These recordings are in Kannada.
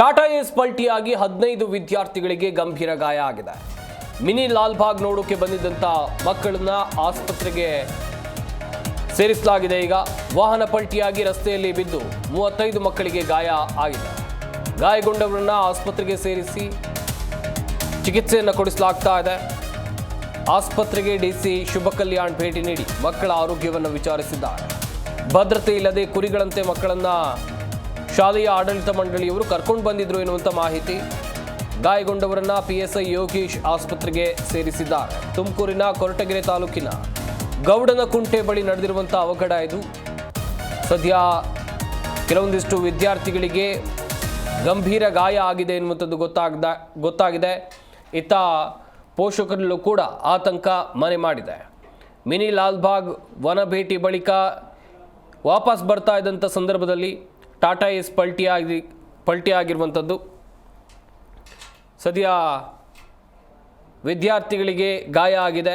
ಟಾಟಾ ಏಸ್ ಪಲ್ಟಿಯಾಗಿ ಹದಿನೈದು ವಿದ್ಯಾರ್ಥಿಗಳಿಗೆ ಗಂಭೀರ ಗಾಯ ಆಗಿದೆ. ಮಿನಿ ಲಾಲ್ಬಾಗ್ ನೋಡೋಕೆ ಬಂದಿದ್ದಂಥ ಮಕ್ಕಳನ್ನ ಆಸ್ಪತ್ರೆಗೆ ಸೇರಿಸಲಾಗಿದೆ. ಈಗ ವಾಹನ ಪಲ್ಟಿಯಾಗಿ ರಸ್ತೆಯಲ್ಲಿ ಬಿದ್ದು ಮೂವತ್ತೈದು ಮಕ್ಕಳಿಗೆ ಗಾಯ ಆಗಿದೆ. ಗಾಯಗೊಂಡವರನ್ನ ಆಸ್ಪತ್ರೆಗೆ ಸೇರಿಸಿ ಚಿಕಿತ್ಸೆಯನ್ನು ಕೊಡಿಸಲಾಗ್ತಾ ಇದೆ. ಆಸ್ಪತ್ರೆಗೆ ಡಿಸಿ ಶುಭ ಕಲ್ಯಾಣ್ ಭೇಟಿ ನೀಡಿ ಮಕ್ಕಳ ಆರೋಗ್ಯವನ್ನು ವಿಚಾರಿಸಿದ್ದಾರೆ. ಭದ್ರತೆ ಇಲ್ಲದೆ ಕುರಿಗಳಂತೆ ಮಕ್ಕಳನ್ನ ಶಾಲೆಯ ಆಡಳಿತ ಮಂಡಳಿಯವರು ಕರ್ಕೊಂಡು ಬಂದಿದ್ರು ಎನ್ನುವಂಥ ಮಾಹಿತಿ ಗಾಯಗೊಂಡವರನ್ನ ಪಿಎಸ್ಐ ಯೋಗೀಶ್ ಆಸ್ಪತ್ರೆಗೆ ಸೇರಿಸಿದ್ದಾರೆ. ತುಮಕೂರಿನ ಕೊರಟಗೆರೆ ತಾಲೂಕಿನ ಗೌಡನ ಕುಂಟೆ ಬಳಿ ನಡೆದಿರುವಂಥ ಅವಘಡ ಇದು. ಸದ್ಯ ಕೆಲವೊಂದಿಷ್ಟು ವಿದ್ಯಾರ್ಥಿಗಳಿಗೆ ಗಂಭೀರ ಗಾಯ ಆಗಿದೆ ಎನ್ನುವಂಥದ್ದು ಗೊತ್ತಾಗ್ದ, ಗೊತ್ತಾಗಿದೆ. ಇತ್ತ ಪೋಷಕರಲ್ಲೂ ಕೂಡ ಆತಂಕ ಮನೆ ಮಾಡಿದೆ. ಮಿನಿ ಲಾಲ್ಬಾಗ್ ವನ ಭೇಟಿ ಬಳಿಕ ವಾಪಸ್ ಬರ್ತಾ ಇದ್ದಂಥ ಸಂದರ್ಭದಲ್ಲಿ ಟಾಟಾ ಎಸ್ ಪಲ್ಟಿ ಆಗಿ, ಪಲ್ಟಿ ಆಗಿರುವಂಥದ್ದು. ಸದ್ಯ ವಿದ್ಯಾರ್ಥಿಗಳಿಗೆ ಗಾಯ ಆಗಿದೆ.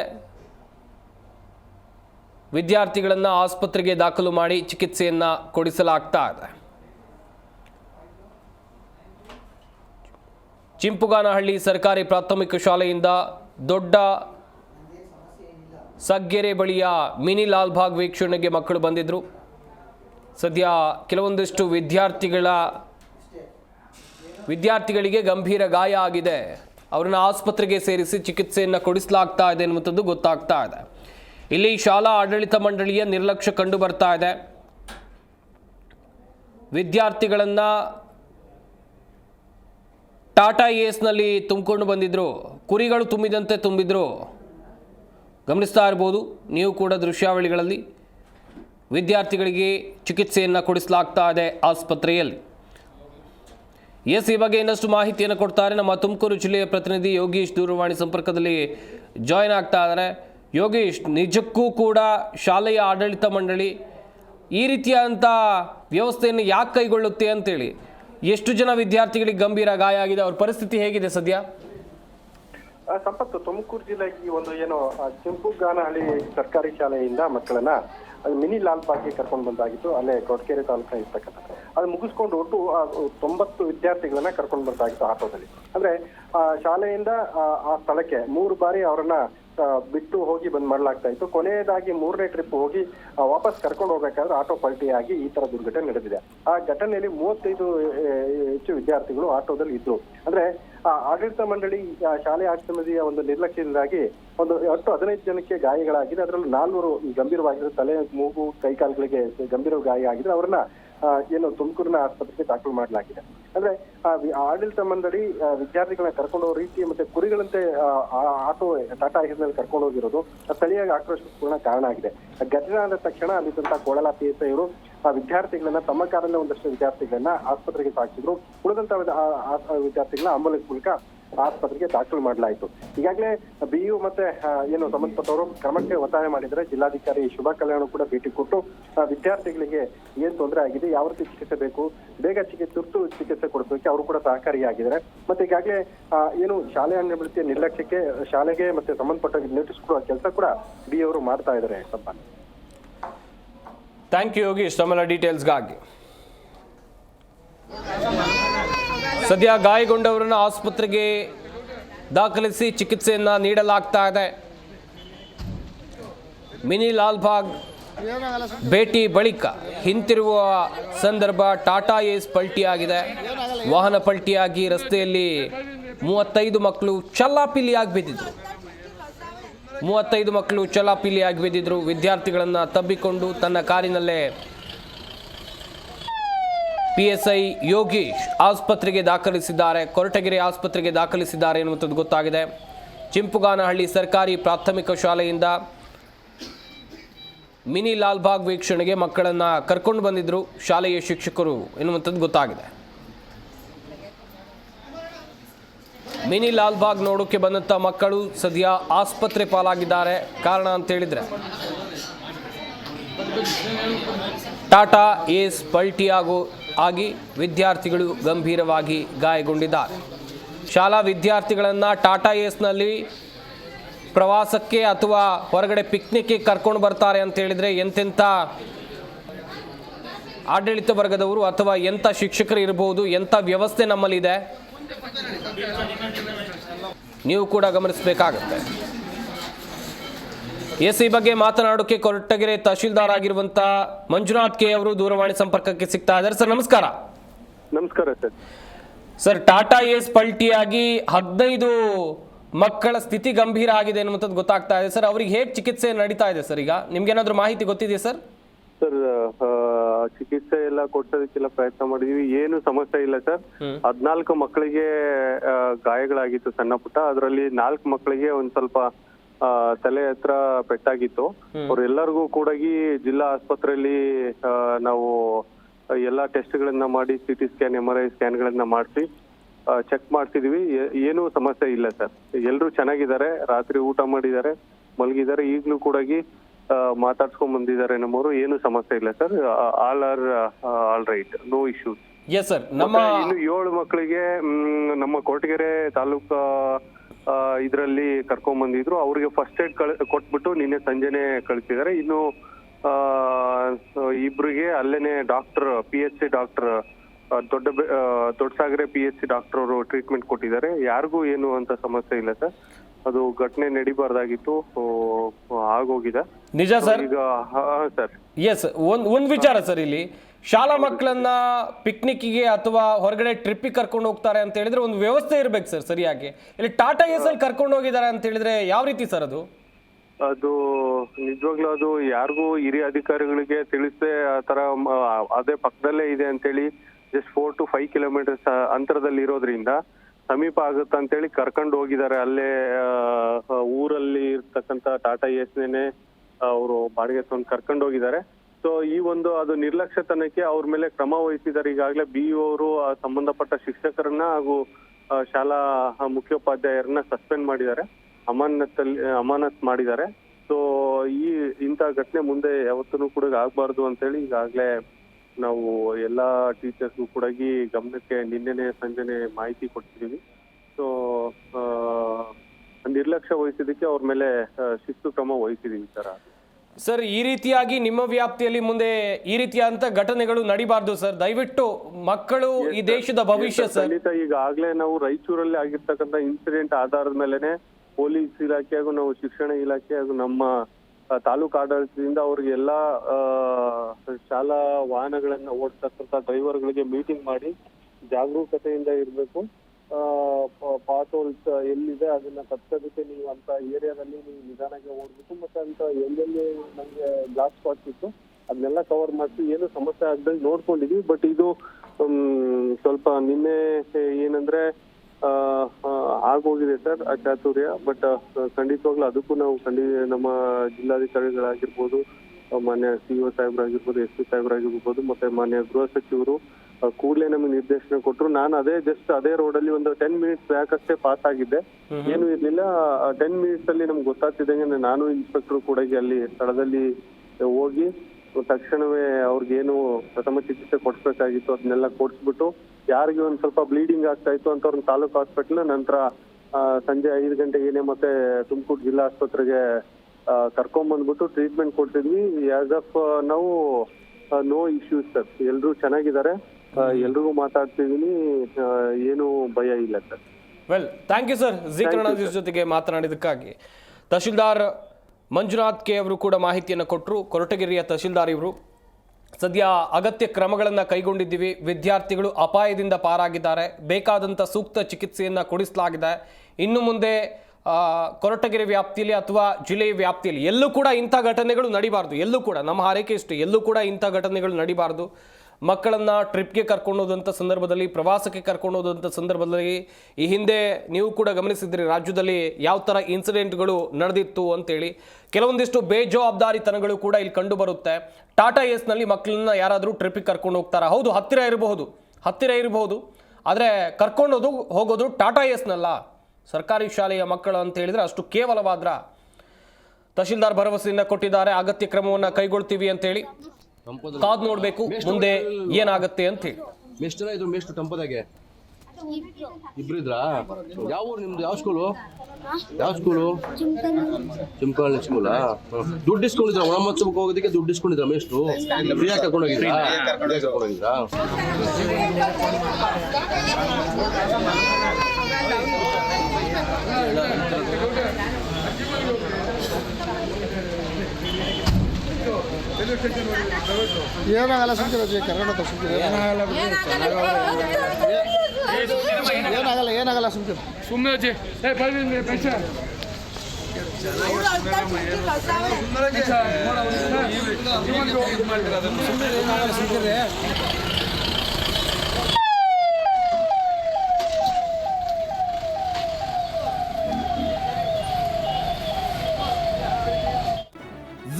ವಿದ್ಯಾರ್ಥಿಗಳನ್ನು ಆಸ್ಪತ್ರೆಗೆ ದಾಖಲು ಮಾಡಿ ಚಿಕಿತ್ಸೆಯನ್ನು ಕೊಡಿಸಲಾಗ್ತಾ ಇದೆ. ಚಿಂಪುಗಾನಹಳ್ಳಿ ಸರ್ಕಾರಿ ಪ್ರಾಥಮಿಕ ಶಾಲೆಯಿಂದ ದೊಡ್ಡ ಸಗ್ಗೆರೆ ಬಳಿಯ ಮಿನಿ ಲಾಲ್ಬಾಗ್ ವೀಕ್ಷಣೆಗೆ ಮಕ್ಕಳು ಬಂದಿದ್ದರು ಸದ್ಯ ಕೆಲವೊಂದಿಷ್ಟು ವಿದ್ಯಾರ್ಥಿಗಳ ವಿದ್ಯಾರ್ಥಿಗಳಿಗೆ ಗಂಭೀರ ಗಾಯ ಆಗಿದೆ. ಅವರನ್ನು ಆಸ್ಪತ್ರೆಗೆ ಸೇರಿಸಿ ಚಿಕಿತ್ಸೆಯನ್ನು ಕೊಡಿಸಲಾಗ್ತಾ ಇದೆ ಎನ್ನುವಂಥದ್ದು ಗೊತ್ತಾಗ್ತಾ ಇದೆ. ಇಲ್ಲಿ ಶಾಲಾ ಆಡಳಿತ ಮಂಡಳಿಯ ನಿರ್ಲಕ್ಷ್ಯ ಕಂಡು ಬರ್ತಾ ಇದೆ. ವಿದ್ಯಾರ್ಥಿಗಳನ್ನು ಟಾಟಾ ಏಸ್ನಲ್ಲಿ ತುಂಬಿಕೊಂಡು ಬಂದಿದ್ರು. ಕುರಿಗಳು ತುಂಬಿದಂತೆ ತುಂಬಿದ್ರು. ಗಮನಿಸ್ತಾ ಇರ್ಬೋದು. ನೀವು ಕೂಡ ದೃಶ್ಯಾವಳಿಗಳಲ್ಲಿ ವಿದ್ಯಾರ್ಥಿಗಳಿಗೆ ಚಿಕಿತ್ಸೆಯನ್ನು ಕೊಡಿಸಲಾಗ್ತಾ ಇದೆ ಆಸ್ಪತ್ರೆಯಲ್ಲಿ. ಎಸ್ ಈ ಬಗ್ಗೆ ಇನ್ನಷ್ಟು ಮಾಹಿತಿಯನ್ನು ಕೊಡ್ತಾರೆ ನಮ್ಮ ತುಮಕೂರು ಜಿಲ್ಲೆಯ ಪ್ರತಿನಿಧಿ ಯೋಗೀಶ್ ದೂರವಾಣಿ ಸಂಪರ್ಕದಲ್ಲಿ ಜಾಯಿನ್ ಆಗ್ತಾ ಇದ್ದಾರೆ. ಯೋಗೀಶ್, ನಿಜಕ್ಕೂ ಕೂಡ ಶಾಲೆಯ ಆಡಳಿತ ಮಂಡಳಿ ಈ ರೀತಿಯಾದಂಥ ವ್ಯವಸ್ಥೆಯನ್ನು ಯಾಕೆ ಕೈಗೊಳ್ಳುತ್ತೆ ಅಂತೇಳಿ ಎಷ್ಟು ಜನ ವಿದ್ಯಾರ್ಥಿಗಳಿಗೆ ಗಂಭೀರ ಗಾಯ ಆಗಿದೆ, ಅವ್ರ ಪರಿಸ್ಥಿತಿ ಹೇಗಿದೆ ಸದ್ಯ? ಸಂಪತ್ತು ತುಮಕೂರು ಜಿಲ್ಲೆಗೆ ಒಂದು ಏನು ಕೆಂಪು ಗಾನಹಳ್ಳಿ ಸರ್ಕಾರಿ ಶಾಲೆಯಿಂದ ಮಕ್ಕಳನ್ನ ಅದು ಮಿನಿ ಲಾಲ್ ಬಾಗ್ಗೆ ಕರ್ಕೊಂಡು ಬಂದಾಗಿತ್ತು ಅಲ್ಲೇ ಕೊಟ್ಕೆರೆ ತಾಲೂಕಿನ ಇರ್ತಕ್ಕಂಥ ಅದು ಮುಗಿಸ್ಕೊಂಡು ಒಟ್ಟು ಆ, ತೊಂಬತ್ತು ವಿದ್ಯಾರ್ಥಿಗಳನ್ನ ಕರ್ಕೊಂಡು ಬರ್ತಾಗಿತ್ತು ಆಟೋದಲ್ಲಿ. ಅಂದ್ರೆ ಆ ಶಾಲೆಯಿಂದ ಆ, ಸ್ಥಳಕ್ಕೆ ಮೂರು ಬಾರಿ ಅವರನ್ನ ಬಿಟ್ಟು ಹೋಗಿ ಬಂದ್ ಮಾಡ್ಲಾಗ್ತಾ ಇತ್ತು. ಕೊನೆಯದಾಗಿ ಮೂರನೇ ಟ್ರಿಪ್ ಹೋಗಿ ವಾಪಸ್ ಕರ್ಕೊಂಡು ಹೋಗ್ಬೇಕಾದ್ರೆ ಆಟೋ ಪಲ್ಟಿಯಾಗಿ ಈ ತರ ದುರ್ಘಟನೆ ನಡೆದಿದೆ. ಆ ಘಟನೆಯಲ್ಲಿ ಮೂವತ್ತೈದು ಹೆಚ್ಚು ವಿದ್ಯಾರ್ಥಿಗಳು ಆಟೋದಲ್ಲಿ ಇದ್ರು. ಅಂದ್ರೆ ಆಡಳಿತ ಮಂಡಳಿ ಶಾಲೆ ಆಶ್ರಮದಿಯ ಒಂದು ನಿರ್ಲಕ್ಷ್ಯದಿಂದಾಗಿ ಒಂದು ಹತ್ತು ಹದಿನೈದು ಜನಕ್ಕೆ ಗಾಯಗಳಾಗಿದೆ. ಅದರಲ್ಲಿ ನಾಲ್ವರು ಗಂಭೀರವಾಗಿರೋ ತಲೆ, ಮೂಗು, ಕೈಕಾಲುಗಳಿಗೆ ಗಂಭೀರ ಗಾಯ ಆಗಿದೆ ಅವರನ್ನ ಏನು ತುಮಕೂರಿನ ಆಸ್ಪತ್ರೆಗೆ ದಾಖಲು ಮಾಡಲಾಗಿದೆ. ಅಂದ್ರೆ ಆಡಳಿತ ಮಂಡಳಿ ವಿದ್ಯಾರ್ಥಿಗಳನ್ನ ಕರ್ಕೊಂಡು ಹೋಗೋ ರೀತಿ ಮತ್ತೆ ಕುರಿಗಳಂತೆ ಆಟೋ, ಟಾಟಾ ಹೆಸರಿನಲ್ಲಿ ಕರ್ಕೊಂಡು ಹೋಗಿರೋದು ಸ್ಥಳೀಯ ಆಕ್ರೋಶಪೂರ್ಣ ಕಾರಣ ಆಗಿದೆ. ಘಟನೆ ಆದ ತಕ್ಷಣ ಅಲ್ಲಿದ್ದಂತಹ ಕೋಳಲ ಪಿ ಎಸ್ ಆ, ವಿದ್ಯಾರ್ಥಿಗಳನ್ನ ತಮ್ಮ ಕಾರಲ್ಲೇ ಒಂದಷ್ಟು ವಿದ್ಯಾರ್ಥಿಗಳನ್ನ ಆಸ್ಪತ್ರೆಗೆ ಸಾಗಿಸಿದ್ರು ಉಳಿದಂತ ಆ- ಆ ವಿದ್ಯಾರ್ಥಿಗಳನ್ನ ಆಂಬುಲೆನ್ಸ್ ಮೂಲಕ ಆಸ್ಪತ್ರೆಗೆ ದಾಖಲು ಮಾಡಲಾಯಿತು. ಈಗಾಗಲೇ ಬಿಇಒ ಮತ್ತೆ ಏನು ಸಂಬಂಧಪಟ್ಟವರು ಕ್ರಮಕ್ಕೆ ಒತ್ತಾಯ ಮಾಡಿದರೆ ಜಿಲ್ಲಾಧಿಕಾರಿ ಶುಭ ಕಲ್ಯಾಣ ಕೂಡ ಭೇಟಿ ಕೊಟ್ಟು ವಿದ್ಯಾರ್ಥಿಗಳಿಗೆ ಏನ್ ತೊಂದರೆ ಆಗಿದೆ, ಯಾವ ರೀತಿ ಚಿಕಿತ್ಸೆ ಬೇಕು, ಬೇಗ ಚಿಕಿತ್ಸೆ ತುರ್ತು ಚಿಕಿತ್ಸೆ ಕೊಡಬೇಕು ಅವರು ಕೂಡ ಸಹಕಾರಿಯಾಗಿದ್ದಾರೆ. ಮತ್ತೆ ಈಗಾಗಲೇ ಏನು ಶಾಲೆ ಅಭಿವೃದ್ಧಿಯ ನಿರ್ಲಕ್ಷ್ಯಕ್ಕೆ, ಶಾಲೆಗೆ ಮತ್ತೆ ಸಂಬಂಧಪಟ್ಟ ನೋಟಿಸ್ ಕೆಲಸ ಕೂಡ ಬಿ ಅವರು ಮಾಡ್ತಾ ಇದ್ದಾರೆ ಸಂಪಾನ್ ಥ್ಯಾಂಕ್ ಯು ಯೋಗೀಶ್ ತಮ್ಮೆಲ್ಲ ಡೀಟೇಲ್ಸ್ಗಾಗಿ ಸದ್ಯ ಗಾಯಗೊಂಡವರನ್ನು ಆಸ್ಪತ್ರೆಗೆ ದಾಖಲಿಸಿ ಚಿಕಿತ್ಸೆಯನ್ನು ನೀಡಲಾಗ್ತಾ ಇದೆ. ಮಿನಿ ಲಾಲ್ಬಾಗ್ ಭೇಟಿ ಬಳಿಕ ಹಿಂತಿರುವ ಸಂದರ್ಭ ಟಾಟಾ ಏಸ್ ಪಲ್ಟಿಯಾಗಿದೆ. ವಾಹನ ಪಲ್ಟಿಯಾಗಿ ರಸ್ತೆಯಲ್ಲಿ ಮೂವತ್ತೈದು ಮಕ್ಕಳು ಚಲ್ಲಾಪಿಲಿಯಾಗಿ ಬಿದ್ದಿದ್ರು. ಮೂವತ್ತೈದು ಮಕ್ಕಳು ಚಲಾಪಿಲಿಯಾಗಿ ಬಿದ್ದಿದ್ರು. ವಿದ್ಯಾರ್ಥಿಗಳನ್ನು ತಬ್ಬಿಕೊಂಡು ತನ್ನ ಕಾರಿನಲ್ಲೇ ಪಿ ಎಸ್ ಐ ಯೋಗೀಶ್ ಆಸ್ಪತ್ರೆಗೆ ದಾಖಲಿಸಿದ್ದಾರೆ, ಕೊರಟಗೆರೆ ಆಸ್ಪತ್ರೆಗೆ ದಾಖಲಿಸಿದ್ದಾರೆ ಎನ್ನುವಂಥದ್ದು ಗೊತ್ತಾಗಿದೆ. ಚಿಂಪುಗಾನಹಳ್ಳಿ ಸರ್ಕಾರಿ ಪ್ರಾಥಮಿಕ ಶಾಲೆಯಿಂದ ಮಿನಿ ಲಾಲ್ಬಾಗ್ ವೀಕ್ಷಣೆಗೆ ಮಕ್ಕಳನ್ನು ಕರ್ಕೊಂಡು ಬಂದಿದ್ದರು ಶಾಲೆಯ ಶಿಕ್ಷಕರು ಎನ್ನುವಂಥದ್ದು ಗೊತ್ತಾಗಿದೆ. ಮಿನಿ ಲಾಲ್ಬಾಗ್ ನೋಡೋಕ್ಕೆ ಬಂದಂಥ ಮಕ್ಕಳು ಸದ್ಯ ಆಸ್ಪತ್ರೆ ಪಾಲಾಗಿದ್ದಾರೆ. ಕಾರಣ ಅಂತ ಹೇಳಿದ್ರೆ, ಟಾಟಾ ಏಸ್ ಪಲ್ಟಿಯಾಗೋ ಆಗಿ ವಿದ್ಯಾರ್ಥಿಗಳು ಗಂಭೀರವಾಗಿ ಗಾಯಗೊಂಡಿದ್ದಾರೆ. ಶಾಲಾ ವಿದ್ಯಾರ್ಥಿಗಳನ್ನು ಟಾಟಾ ಏಸ್ನಲ್ಲಿ ಪ್ರವಾಸಕ್ಕೆ ಅಥವಾ ಹೊರಗಡೆ ಪಿಕ್ನಿಕ್ಗೆ ಕರ್ಕೊಂಡು ಬರ್ತಾರೆ ಅಂತ ಹೇಳಿದರೆ ಎಂತೆಂಥ ಆಡಳಿತ ವರ್ಗದವರು ಅಥವಾ ಎಂಥ ಶಿಕ್ಷಕರು ಇರಬಹುದು ಎಂಥ ವ್ಯವಸ್ಥೆ ನಮ್ಮಲ್ಲಿದೆ? ನೀವು ಕೂಡ ಗಮನಿಸಬೇಕಾಗತ್ತೆ. ಎಸ್ ಈ ಬಗ್ಗೆ ಮಾತನಾಡೋಕೆ ಕೊರಟಗೆರೆ ತಹಶೀಲ್ದಾರ್ ಆಗಿರುವಂತ ಮಂಜುನಾಥ್ ಕೆ ಅವರು ದೂರವಾಣಿ ಸಂಪರ್ಕಕ್ಕೆ ಸಿಗ್ತಾ ಇದ್ದಾರೆ. ಸರ್ ನಮಸ್ಕಾರ. ನಮಸ್ಕಾರ ಸರ್. ಸರ್ ಟಾಟಾ ಏಸ್ ಪಲ್ಟಿಯಾಗಿ ಹದಿನೈದು ಮಕ್ಕಳ ಸ್ಥಿತಿ ಗಂಭೀರ ಆಗಿದೆ ಅನ್ನುವಂಥದ್ದು ಗೊತ್ತಾಗ್ತಾ ಇದೆ. ಸರ್ ಅವ್ರಿಗೆ ಹೇಗೆ ಚಿಕಿತ್ಸೆ ನಡೀತಾ ಇದೆ ಸರ್ ಈಗ? ನಿಮ್ಗೇನಾದ್ರೂ ಮಾಹಿತಿ ಗೊತ್ತಿದೆಯಾ ಸರ್? ಸರ್ ಚಿಕಿತ್ಸೆ ಎಲ್ಲ ಕೊಟ್ಟದಕ್ಕೆಲ್ಲ ಪ್ರಯತ್ನ ಮಾಡಿದೀವಿ. ಏನು ಸಮಸ್ಯೆ ಇಲ್ಲ ಸರ್. ಹದ್ನಾಲ್ಕು ಮಕ್ಕಳಿಗೆ ಗಾಯಗಳಾಗಿತ್ತು ಸಣ್ಣ ಪುಟ್ಟ. ಅದರಲ್ಲಿ ನಾಲ್ಕು ಮಕ್ಕಳಿಗೆ ಒಂದ್ ಸ್ವಲ್ಪ ತಲೆ ಹತ್ರ ಪೆಟ್ಟಾಗಿತ್ತು. ಅವ್ರೆಲ್ಲರಿಗೂ ಕೂಡ ಜಿಲ್ಲಾ ಆಸ್ಪತ್ರೆಯಲ್ಲಿ ನಾವು ಎಲ್ಲಾ ಟೆಸ್ಟ್ ಗಳನ್ನ ಮಾಡಿ C T scan M R I scan ಗಳನ್ನ ಮಾಡಿಸಿ ಚೆಕ್ ಮಾಡ್ತಿದೀವಿ ಏನು ಸಮಸ್ಯೆ ಇಲ್ಲ ಸರ್. ಎಲ್ರು ಚೆನ್ನಾಗಿದ್ದಾರೆ. ರಾತ್ರಿ ಊಟ ಮಾಡಿದ್ದಾರೆ. ಮಲಗಿದ್ದಾರೆ. ಈಗ್ಲೂ ಕೂಡ ಮಾತಾಡ್ಸ್ಕೊಂಡ್ ಬಂದಿದ್ದಾರೆ ನಮ್ಮವರು. ಏನು ಸಮಸ್ಯೆ ಇಲ್ಲ sir. All are all right. No issues. Yes sir ನಮ್ಮ ಇನ್ನು ಏಳು ಮಕ್ಕಳಿಗೆ ನಮ್ಮ ಕೋಟಗೆರೆ ತಾಲೂಕು ಇದರಲ್ಲಿ ಕರ್ಕೊಂಡ್ ಬಂದಿದ್ರು. ಅವ್ರಿಗೆ ಫಸ್ಟ್ ಏಡ್ ಕಳ್, ಕೊಟ್ಬಿಟ್ಟು ನಿನ್ನೆ ಸಂಜೆನೆ ಕಳಿಸಿದ್ದಾರೆ. ಇನ್ನು ಇಬ್ರಿಗೆ ಅಲ್ಲೇನೆ doctor P H C doctor ದೊಡ್ಡ ದೊಡ್ಡ ಸಾಗರೆ ಪಿ ಎಚ್ ಸಿ ಡಾಕ್ಟರ್ ಅವರು ಟ್ರೀಟ್ಮೆಂಟ್ ಕೊಟ್ಟಿದ್ದಾರೆ. ಯಾರಿಗೂ ಏನು ಅಂತ ಸಮಸ್ಯೆ ಇಲ್ಲ ಸರ್. ಅದು ಘಟನೆ ನಡಿಬಾರ್ದಾಗಿತ್ತು. ಆಗೋಗಿದೆ. ನಿಜ ಸರ್? ಈಗ ಸರ್. ಎಸ್ ಒಂದ್ ಒಂದ್ ವಿಚಾರ ಸರ್ ಇಲ್ಲಿ. ಶಾಲಾ ಮಕ್ಕಳನ್ನ ಪಿಕ್ನಿಕ್ಗೆ ಅಥವಾ ಹೊರಗಡೆ ಟ್ರಿಪ್ಪಿಗೆ ಕರ್ಕೊಂಡು ಹೋಗ್ತಾರೆ ಅಂತ ಹೇಳಿದ್ರೆ ಒಂದು ವ್ಯವಸ್ಥೆ ಇರ್ಬೇಕು ಸರ್ ಸರಿಯಾಗಿ. ಇಲ್ಲಿ ಟಾಟಾ ಎಸ್ ಅಲ್ಲಿ ಕರ್ಕೊಂಡು ಹೋಗಿದ್ದಾರೆ ಅಂತ ಹೇಳಿದ್ರೆ ಯಾವ ರೀತಿ ಸರ್ ಅದು? ಅದು ನಿಜವಾಗ್ಲೂ ಅದು ಯಾರಿಗೂ ಹಿರಿಯ ಅಧಿಕಾರಿಗಳಿಗೆ ತಿಳಿಸದೆ ಆ ತರ ಮ, ಅದೇ ಪಕ್ಕದಲ್ಲೇ ಇದೆ ಅಂತೇಳಿ just four to five kilometres ಅಂತರದಲ್ಲಿ ಇರೋದ್ರಿಂದ ಸಮೀಪ ಆಗುತ್ತೆ ಅಂತೇಳಿ ಕರ್ಕೊಂಡು ಹೋಗಿದ್ದಾರೆ. ಅಲ್ಲೇ ಊರಲ್ಲಿ ಇರ್ತಕ್ಕಂತ ಟಾಟಾ ಎಸ್ನೇನೆ ಅವರು ಬಾಡಿಗೆ ಕರ್ಕೊಂಡು ಹೋಗಿದ್ದಾರೆ. ಸೊ ಈ ಒಂದು ಅದು ನಿರ್ಲಕ್ಷ್ಯತನಕ್ಕೆ ಅವ್ರ ಮೇಲೆ ಕ್ರಮ ವಹಿಸಿದ್ದಾರೆ. ಈಗಾಗಲೇ ಬಿ ಅವರು ಸಂಬಂಧಪಟ್ಟ ಶಿಕ್ಷಕರನ್ನ ಹಾಗೂ ಶಾಲಾ ಮುಖ್ಯೋಪಾಧ್ಯಾಯರನ್ನ ಸಸ್ಪೆಂಡ್ ಮಾಡಿದ್ದಾರೆ. ಅಮಾನತಲ್ಲಿ ಅಮಾನತ್ ಮಾಡಿದ್ದಾರೆ. ಸೊ ಈ ಇಂಥ ಘಟನೆ ಮುಂದೆ ಯಾವತ್ತೂ ಕೂಡ ಆಗ್ಬಾರ್ದು ಅಂತೇಳಿ ಈಗಾಗಲೇ ನಾವು ಎಲ್ಲಾ ಟೀಚರ್ಸ್ ಕೂಡ ಗಮನಕ್ಕೆ ನಿನ್ನೆನೆ ಸಂಜೆನೆ ಮಾಹಿತಿ ಕೊಡ್ತಿದೀವಿ ಸೊ ನಿರ್ಲಕ್ಷ್ಯ ವಹಿಸಿದಕ್ಕೆ ಅವ್ರ ಮೇಲೆ ಶಿಸ್ತು ಕ್ರಮ ವಹಿಸಿದೀವಿ ಸರ್. ಸರ್ ಈ ರೀತಿಯಾಗಿ ನಿಮ್ಮ ವ್ಯಾಪ್ತಿಯಲ್ಲಿ ಮುಂದೆ ಈ ರೀತಿಯಾದಂತ ಘಟನೆಗಳು ನಡಿಬಾರ್ದು ಸರ್. ದಯವಿಟ್ಟು ಮಕ್ಕಳು ಈ ದೇಶದ ಭವಿಷ್ಯ ಸರ್. ಖಂಡಿತ ಈಗಾಗಲೇ ನಾವು ರಾಯಚೂರಲ್ಲಿ ಆಗಿರ್ತಕ್ಕಂಥ ಇನ್ಸಿಡೆಂಟ್ ಆಧಾರದ ಮೇಲೆನೆ ಪೊಲೀಸ್ ಇಲಾಖೆ ಹಾಗೂ ನಾವು ಶಿಕ್ಷಣ ಇಲಾಖೆ ಹಾಗೂ ನಮ್ಮ ತಾಲೂಕು ಆಡಳಿತದಿಂದ ಅವ್ರಿಗೆ ಎಲ್ಲಾ ಶಾಲಾ ವಾಹನಗಳನ್ನ ಓಡಿಸ್ತಕ್ಕಂಥ ಡ್ರೈವರ್ಗಳಿಗೆ ಮೀಟಿಂಗ್ ಮಾಡಿ ಜಾಗರೂಕತೆಯಿಂದ ಇರಬೇಕು. ಪಾತ್ ಹೋಲ್ಸ್ ಎಲ್ಲಿದೆ ಅದನ್ನ ತಪ್ಪಿಸೋದಕ್ಕೆ ನೀವು ಅಂತ ಏರಿಯಾದಲ್ಲಿ ನೀವು ನಿಧಾನಕ್ಕೆ ಓಡಬೇಕು ಮತ್ತೆ ಅಂತ ಎಲ್ಲೆಲ್ಲಿ ನಮ್ಗೆ ಬ್ಲಾಕ್ ಸ್ಪಾಟ್ಸ್ ಇತ್ತು, ಅದನ್ನೆಲ್ಲ ಕವರ್ ಮಾಡಿಸಿ ಏನು ಸಮಸ್ಯೆ ಆಗದಂಗೆ ನೋಡ್ಕೊಂಡಿದೀವಿ. ಬಟ್ ಇದು ಸ್ವಲ್ಪ ನಿನ್ನೆ ಏನಂದ್ರೆ ಆಗೋಗಿದೆ ಸರ್ ಆ ಚಾತುರ್ಯ ಬಟ್ ಖಂಡಿತವಾಗ್ಲೂ ಅದಕ್ಕೂ ನಾವು ಖಂಡಿತ ನಮ್ಮ ಜಿಲ್ಲಾಧಿಕಾರಿಗಳಾಗಿರ್ಬೋದು ಮಾನ್ಯ ಸಿ ಒ ಸಾಹೇಬ್ರಾಗಿರ್ಬೋದು ಎಸ್ ಪಿ ಸಾಹೇಬ್ರಾಗಿರ್ಬೋದು ಮತ್ತೆ ಮಾನ್ಯ ಗೃಹ ಸಚಿವರು ಕೂಡಲೇ ನಮಗೆ ನಿರ್ದೇಶನ ಕೊಟ್ಟರು. ನಾನು ಅದೇ ಜಸ್ಟ್ ಅದೇ ರೋಡ್ ಅಲ್ಲಿ ಒಂದು ಟೆನ್ ಮಿನಿಟ್ಸ್ ಬ್ಯಾಕ್ ಅಷ್ಟೇ ಪಾಸ್ ಆಗಿದ್ದೆ. ಏನು ಇರ್ಲಿಲ್ಲ. ಟೆನ್ ಮಿನಿಟ್ಸ್ ಅಲ್ಲಿ ನಮ್ಗೆ ಗೊತ್ತಾಗ್ತಿದ್ದಂಗೆ ನಾನು ಇನ್ಸ್ಪೆಕ್ಟರ್ ಕೂಡ ಅಲ್ಲಿ ಸ್ಥಳದಲ್ಲಿ ಹೋಗಿ ತಕ್ಷಣವೇ ಅವ್ರಿಗೇನು ಪ್ರಥಮ ಚಿಕಿತ್ಸೆ ಕೊಡ್ಸ್ಬೇಕಾಗಿತ್ತು. ಅದನ್ನೆಲ್ಲ ಕೊಡ್ಸ್ಬಿಟ್ಟು ಯಾರಿಗೆ ಒಂದ್ ಸ್ವಲ್ಪ ಬ್ಲೀಡಿಂಗ್ ಆಗ್ತಾ ಇತ್ತು ಅಂತ ಅವ್ರನ್ನ ತಾಲೂಕು ಹಾಸ್ಪಿಟಲ್ ನಂತರ ಸಂಜೆ ಐದು ಗಂಟೆಗೇನೆ ಮತ್ತೆ ತುಮಕೂರು ಜಿಲ್ಲಾ ಆಸ್ಪತ್ರೆಗೆ ಕರ್ಕೊಂಡ್ ಬಂದ್ಬಿಟ್ಟು ಟ್ರೀಟ್ಮೆಂಟ್ ಕೊಡ್ತಿದ್ವಿ. ಆಸ್ ಆಫ್ ನಾವು ನೋ ಇಶ್ಯೂಸ್ ಸರ್. ಎಲ್ರು ಚೆನ್ನಾಗಿದ್ದಾರೆ. ಎಲ್ರಿಗೂ ಮಾತಾಡ್ತಿದೀನಿ ಏನು ಭಯ ಇಲ್ಲ sir. Well thank you sir ji ಜೊತೆಗೆ ಮಾತನಾಡಿದಕ್ಕಾಗಿ ತಹಶೀಲ್ದಾರ್ ಮಂಜುನಾಥ್ ಕೆ ಅವರು ಕೂಡ ಮಾಹಿತಿಯನ್ನು ಕೊಟ್ಟರು ಕೊರಟಗೆರೆಯ ತಹಶೀಲ್ದಾರ್ ಇವರು. ಸದ್ಯ ಅಗತ್ಯ ಕ್ರಮಗಳನ್ನು ಕೈಗೊಂಡಿದ್ದೀವಿ. ವಿದ್ಯಾರ್ಥಿಗಳು ಅಪಾಯದಿಂದ ಪಾರಾಗಿದ್ದಾರೆ. ಬೇಕಾದಂಥ ಸೂಕ್ತ ಚಿಕಿತ್ಸೆಯನ್ನು ಕೊಡಿಸಲಾಗಿದೆ. ಇನ್ನು ಮುಂದೆ ಕೊರಟಗೆರೆ ವ್ಯಾಪ್ತಿಯಲ್ಲಿ ಅಥವಾ ಜಿಲ್ಲೆಯ ವ್ಯಾಪ್ತಿಯಲ್ಲಿ ಎಲ್ಲೂ ಕೂಡ ಇಂಥ ಘಟನೆಗಳು ನಡಿಬಾರ್ದು. ಎಲ್ಲೂ ಕೂಡ, ನಮ್ಮ ಹಾರೈಕೆ ಇಷ್ಟು, ಎಲ್ಲೂ ಕೂಡ ಇಂಥ ಘಟನೆಗಳು ನಡಿಬಾರ್ದು. ಮಕ್ಕಳನ್ನು ಟ್ರಿಪ್ಗೆ ಕರ್ಕೊಂಡು ಹೋದಂಥ ಸಂದರ್ಭದಲ್ಲಿ, ಪ್ರವಾಸಕ್ಕೆ ಕರ್ಕೊಂಡು ಹೋದಂಥ ಸಂದರ್ಭದಲ್ಲಿ ಈ ಹಿಂದೆ ನೀವು ಕೂಡ ಗಮನಿಸಿದ್ರಿ, ರಾಜ್ಯದಲ್ಲಿ ಯಾವ ಥರ ಇನ್ಸಿಡೆಂಟ್ಗಳು ನಡೆದಿತ್ತು ಅಂತೇಳಿ. ಕೆಲವೊಂದಿಷ್ಟು ಬೇಜವಾಬ್ದಾರಿತನಗಳು ಕೂಡ ಇಲ್ಲಿ ಕಂಡು ಬರುತ್ತೆ ಟಾಟಾ ಎಸ್ನಲ್ಲಿ ಮಕ್ಕಳನ್ನ ಯಾರಾದರೂ ಟ್ರಿಪ್ಪಿಗೆ ಕರ್ಕೊಂಡು ಹೋಗ್ತಾರಾ? ಹೌದು, ಹತ್ತಿರ ಇರಬಹುದು. ಹತ್ತಿರ ಇರಬಹುದು. ಆದರೆ ಕರ್ಕೊಂಡೋದು ಹೋಗೋದು ಟಾಟಾ ಎಸ್ನಲ್ಲ ಸರ್ಕಾರಿ ಶಾಲೆಯ ಮಕ್ಕಳು ಅಂತ ಹೇಳಿದರೆ ಅಷ್ಟು ಕೇವಲವಾದ್ರ. ತಹಶೀಲ್ದಾರ್ ಭರವಸೆಯಿಂದ ಕೊಟ್ಟಿದ್ದಾರೆ, ಅಗತ್ಯ ಕ್ರಮವನ್ನು ಕೈಗೊಳ್ತೀವಿ ಅಂತೇಳಿ ಕಾದ್ ನೋಡಬೇಕು ಮುಂದೆ ಏನಾಗುತ್ತೆ ಅಂತ. ಹೇಳಿ ಇದ್ರು ಇದು ಮೆಷ್ಟು ಟಂಪದಾಗೆ ಇಬ್ರು. ಇದ್ರಾ ಯಾವ ಊರು ನಿಮ್ದು? ಯಾವ ಸ್ಕೂಲು ಯಾವ ಸ್ಕೂಲು ಚಿಮ್ಕಳ್ಳಿ ಸ್ಕೂಲಾ ದುಡ್ಡು ಇಸ್ಕೊಂಡಿದ್ರ? ಒಣಮತ್ಸವಕ್ಕೆ ಹೋಗೋದಕ್ಕೆ ದುಡ್ಡು ಇಸ್ಕೊಂಡಿದ್ರ ಮೇಷ್ಟು ಫ್ರೀಯಾಗಿ ಕರ್ಕೊಂಡು ಹೋಗಿದ್ರಾ? ಫ್ರೀಯಾಗಿ ಕರ್ಕೊಂಡು ಹೋಗಿದ್ರಾ? ಏನಾಗಲ್ಲ ಸುಮ್ಕಿರ ಕರ್ನಾಟಕ ಸುಮ್ಕಿರ. ಏನಾಗಲ್ಲ ಏನಾಗಲ್ಲ ಸುಮ್ಕಿರ. ಸುಮ್ಮನೆ ಏ